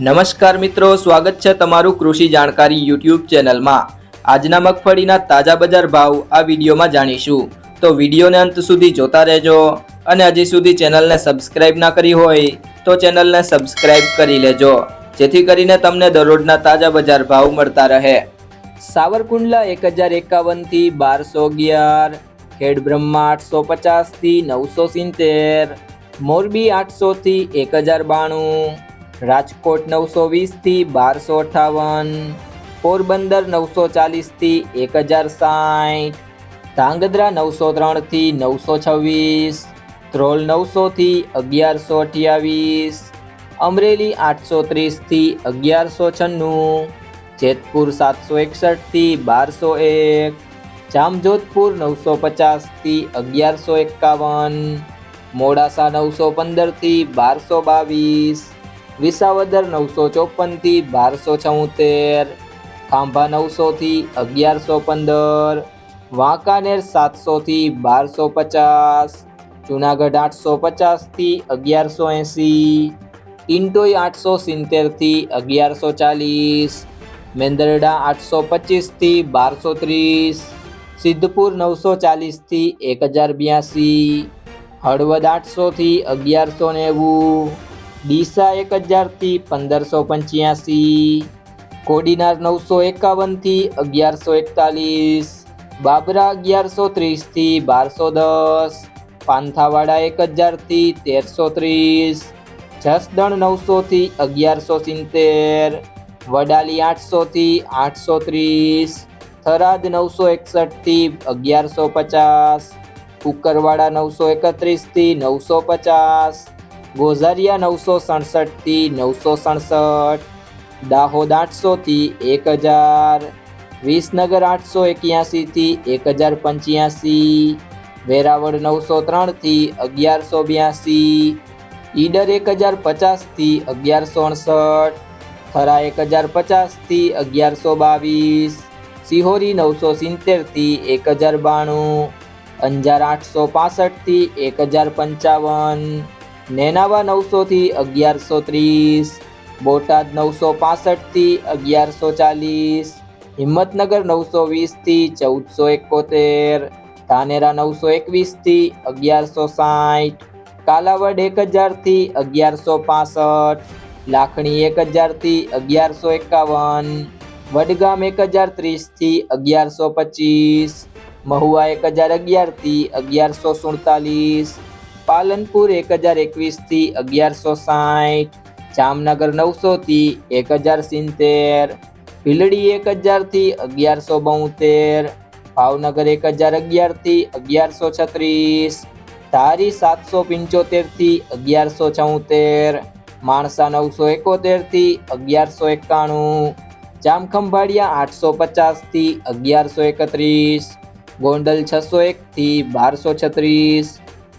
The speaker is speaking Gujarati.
નમસ્કાર મિત્રો, સ્વાગત છે તમારું કૃષિ જાણકારી યુટ્યુબ ચેનલમાં. આજના મગફળીના તાજા બજાર ભાવ આ વિડીયોમાં જાણીશું. તો વિડીયોને અંત સુધી જોતા રહેજો અને હજી સુધી ચેનલને સબસ્ક્રાઇબ ના કરી હોય તો ચેનલને સબસ્ક્રાઇબ કરી લેજો, જેથી કરીને તમને દરરોજના તાજા બજાર ભાવ મળતા રહે. સાવરકુંડલા એક હજાર એકાવનથી બારસો અગિયાર ખેડ બ્રહ્મા આઠસો પચાસથી નવસો સિત્તેર, મોરબી આઠસોથી એક હજાર બાણું રાજકોટ નવસો વીસથી બારસો અઠાવન, પોરબંદર નવસો ચાલીસથી એક હજાર સાઠ, ધાંગધ્રા નવસો ત્રણથી નવસો છવ્વીસ, ધ્રોલ નવસોથી અગિયારસો અઠ્યાવીસ, અમરેલી આઠસો ત્રીસથી અગિયારસો છન્નું, જેતપુર સાતસો એકસઠથી બારસો એક, જામજોધપુર નવસો પચાસથી અગિયારસો એકાવન, મોડાસા નવસો પંદરથી બારસો બાવીસ વિસાવદર નવસો ચોપનથી બારસો છોતેર, ખાંભા નવસોથી અગિયારસો પંદર, વાંકાનેર સાતસોથી બારસો પચાસ, જુનાગઢ આઠસો પચાસથી અગિયારસો એંસી ટિન્ટોઈ આઠસો સિત્તેરથી અગિયારસો ચાલીસ, મેંદરડા આઠસો પચીસથી બારસો ત્રીસ, સિદ્ધપુર નવસો ચાલીસથી એક હજાર બ્યાસી, હળવદ આઠસોથી અગિયારસો નેવું ડીસા એક હજારથી પંદરસો પંચ્યાસી, કોડીનાર નવસો એકાવનથી અગિયારસો એકતાલીસ, બાબરા અગિયારસો ત્રીસથી બારસો દસ, પાંથાવાડા એક હજારથી તેરસો ત્રીસ, જસદણ નવસોથી અગિયારસો સિત્તેર, વડાલી આઠસોથી આઠસો ત્રીસ, થરાદ નવસો એકસઠથી અગિયારસો પચાસ, કુકરવાડા નવસો એકત્રીસથી નવસો પચાસ ગોઝારિયા નવસો સડસઠથી નવસો સડસઠ, દાહોદ આઠસોથી એક હજાર, વિસનગર આઠસો એક્યાસીથી એક હજાર પંચ્યાસી, વેરાવળ નવસો ત્રણથી અગિયારસો બ્યાસી, ઈડર એક હજાર પચાસથી અગિયારસો અડસઠ, થરા એક હજાર પચાસથી અગિયારસો બાવીસ, સિહોરી નવસો સિત્તેરથી એક હજાર બાણું, અંજાર આઠસો પાસઠથી એક હજાર પંચાવન નેનાવા નવસોથી અગિયારસો ત્રીસ, બોટાદ નવસો પાસઠથી અગિયારસો ચાલીસ, હિંમતનગર નવસો વીસથી ચૌદસો એકોતેર, ધાનેરા નવસો એકવીસથી અગિયારસો સાઠ, કાલાવડ એક હજારથી અગિયારસો પાસઠ, લાખણી એક હજારથી અગિયારસો એકાવન, વડગામ એક હજાર ત્રીસથી અગિયારસો પચીસ, મહુવા એક હજાર અગિયારથી અગિયારસો સુડતાલીસ પાલનપુર એક હજાર એકવીસથી અગિયારસો સાઠ જામનગર નવસોથી એક હજાર સિત્તેર, ભીલડી એક હજારથી અગિયારસો બોતેર ભાવનગર એક હજાર અગિયારથી અગિયારસો છત્રીસ, ધારી સાતસો પંચોતેરથી અગિયારસો છોતેર માણસા નવસો એકોતેરથી અગિયારસો એકાણું, જામખંભાળિયા આઠસો પચાસથી અગિયારસો એકત્રીસ, ગોંડલ છસો એકથી બારસો છત્રીસ